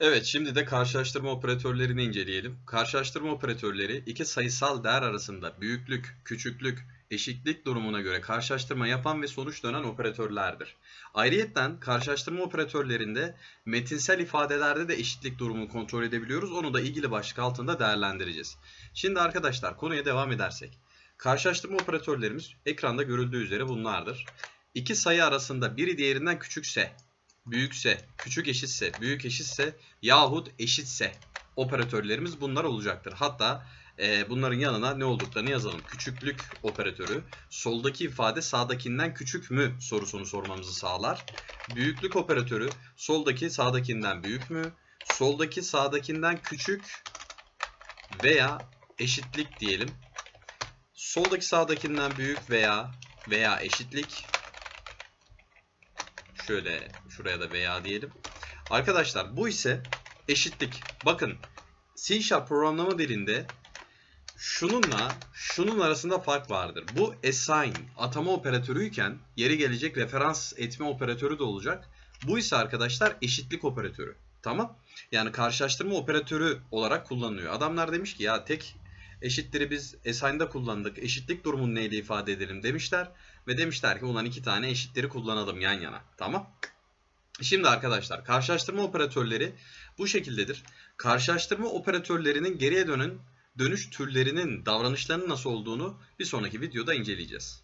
Evet, şimdi de karşılaştırma operatörlerini inceleyelim. Karşılaştırma operatörleri iki sayısal değer arasında büyüklük, küçüklük, eşitlik durumuna göre karşılaştırma yapan ve sonuç dönen operatörlerdir. Ayrıyeten karşılaştırma operatörlerinde metinsel ifadelerde de eşitlik durumunu kontrol edebiliyoruz. Onu da ilgili başlık altında değerlendireceğiz. Şimdi arkadaşlar konuya devam edersek. Karşılaştırma operatörlerimiz ekranda görüldüğü üzere bunlardır. İki sayı arasında biri diğerinden küçükse büyükse, küçük eşitse, büyük eşitse yahut eşitse operatörlerimiz bunlar olacaktır. Hatta e, bunların yanına ne olduklarını yazalım. Küçüklük operatörü soldaki ifade sağdakinden küçük mü sorusunu sormamızı sağlar. Büyüklük operatörü soldaki sağdakinden büyük mü? Soldaki sağdakinden küçük veya eşitlik diyelim. Soldaki sağdakinden büyük veya veya eşitlik Şöyle şuraya da veya diyelim. Arkadaşlar bu ise eşitlik. Bakın C Sharp programlama dilinde şununla şunun arasında fark vardır. Bu assign atama operatörüyken yeri gelecek referans etme operatörü de olacak. Bu ise arkadaşlar eşitlik operatörü. Tamam? Yani karşılaştırma operatörü olarak kullanılıyor. Adamlar demiş ki ya tek eşitleri biz assign'da kullandık. Eşitlik durumunu neyle ifade edelim demişler. Ve demişler ki ulan iki tane eşitleri kullanalım yan yana. Tamam. Şimdi arkadaşlar karşılaştırma operatörleri bu şekildedir. Karşılaştırma operatörlerinin geriye dönün dönüş türlerinin davranışlarının nasıl olduğunu bir sonraki videoda inceleyeceğiz.